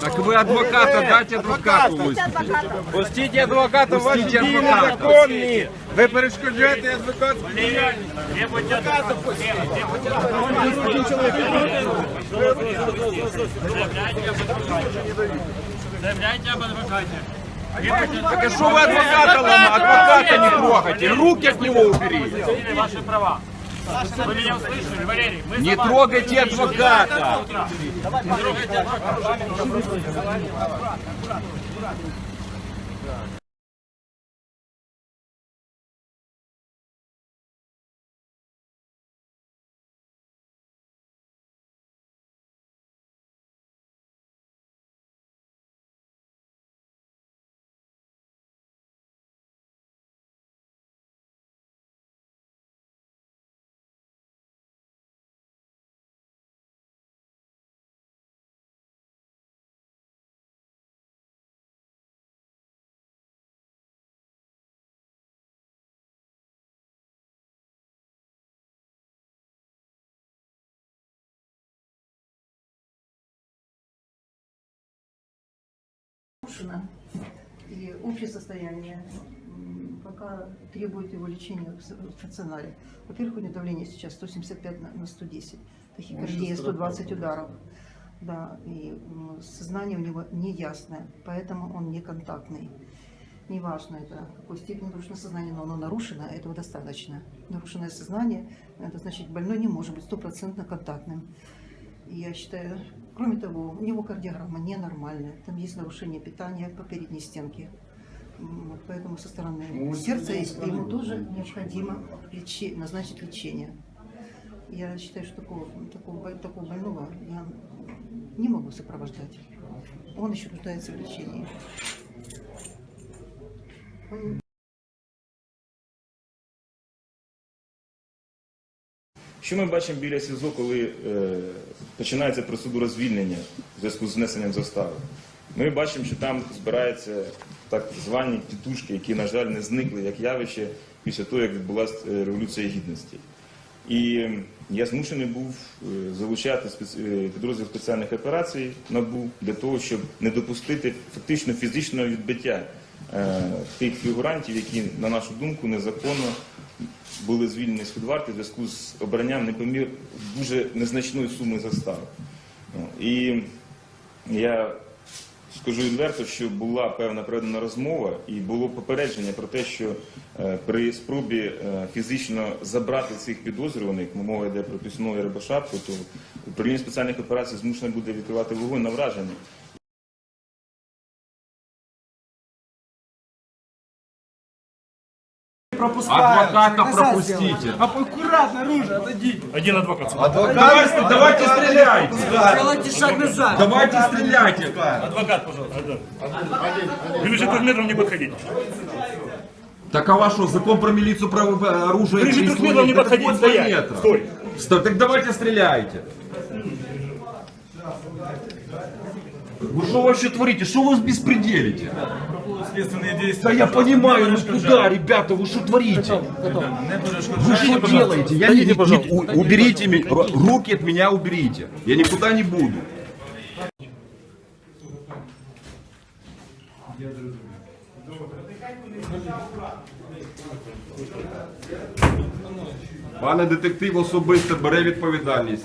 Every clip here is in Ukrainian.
Так вы адвоката дайте адвокату выступить. Пустіть адвоката, ваші Пустіть дії адвоката. незаконні. Ви перешкоджаєте адвокатську Заявляйте об адвокате. Так а что вы адвоката ломаете? Адвоката не трогайте, руки от него уберите. Или ваши права. Вы меня услышали, Валерий? Мы Не за вас. трогайте адвоката. Не трогайте адвоката. Нарушено, и общее состояние пока требует его лечения в стационаре. Во-первых, у него давление сейчас 175 на, на 110, тахикардия 120 ударов. Да, и сознание у него неясное, поэтому он неконтактный. Неважно это, какой степени нарушено сознание, но оно нарушено, этого достаточно. Нарушенное сознание, это значит, больной не может быть стопроцентно контактным. И Я считаю, кроме того, у него кардиограмма ненормальная. Там есть нарушение питания по передней стенке. Вот Поэтому со стороны сердца ему тоже необходимо лечи- назначить лечение. Я считаю, что такого, такого, такого больного я не могу сопровождать. Он еще нуждается в лечении. Он Що ми бачимо біля СІЗО, коли е, починається процедура звільнення в зв'язку з знесенням застави? Ми бачимо, що там збираються так звані тітушки, які, на жаль, не зникли як явище після того, як відбулася е, революція гідності. І я змушений був е, залучати е, підрозділ спеціальних операцій НАБУ для того, щоб не допустити фактично фізичного відбиття тих фігурантів, які, на нашу думку, незаконно були звільнені з-під варти в зв'язку з обранням непомір дуже незначної суми застави. Ну, І я скажу відверто, що була певна проведена розмова і було попередження про те, що е, при спробі е, фізично забрати цих підозрюваних, мова йде про Піснову і Рибошапку, то управління спеціальних операцій змушене буде відкривати вогонь на враження. Адвоката пропустите. Аккуратно, оружие, отойдите. Один адвокат. Давайте, давайте стреляйте. Делайте шаг назад. Давайте стреляйте. Адвокат, пожалуйста. Ближе к метрам не подходить. Так а ваш что, закон про милицию, про э, оружие? Ближе трех метров не какой стоять. Стой. Стой, так давайте стреляйте. Вы что вообще творите? Что вы беспределите? Следственные действия. Да я понимаю, ну куда, ребята, вы что творите? Вы что делаете? Я не, не- у- уберите ми- ру- руки от меня уберите. Я никуда не буду. Пане детектив особисто бере відповідальність.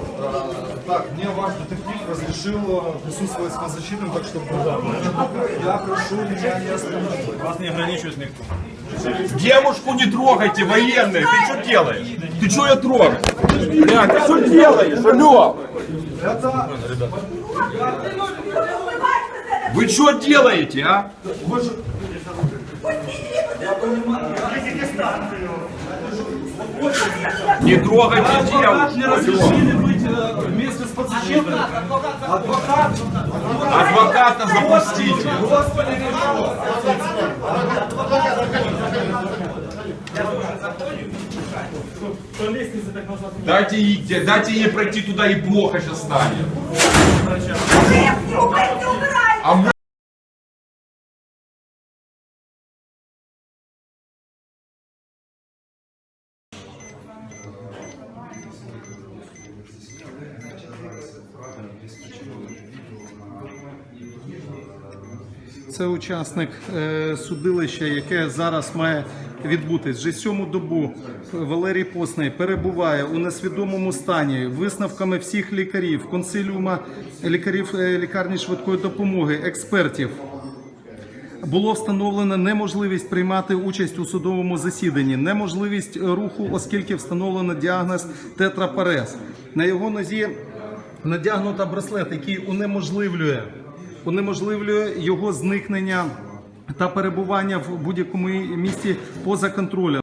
Так, мне ваш детектив разрешил э, присутствовать с подзащитным, так что я прошу меня не останавливать. Вас не ограничивает никто. Девушку не трогайте, военные. Ты что делаешь? Ты что я трогаю? Бля, ты что делаешь, алло? Вы что делаете, а? Не трогайте девушку, алло. быть э, вместе с подзащитным. Адвокат. Адвоката запустите. Господи, решил. Дайте ей, дайте ей пройти туда и плохо сейчас станет. А мы... Це учасник е, судилища, яке зараз має відбутись. Вже сьому добу Валерій Посний перебуває у несвідомому стані висновками всіх лікарів, консиліума лікарів е, лікарні швидкої допомоги, експертів. Було встановлено неможливість приймати участь у судовому засіданні, неможливість руху, оскільки встановлено діагноз тетрапарез. На його нозі надягнута браслет, який унеможливлює, унеможливлює його зникнення та перебування в будь-якому місці поза контролем.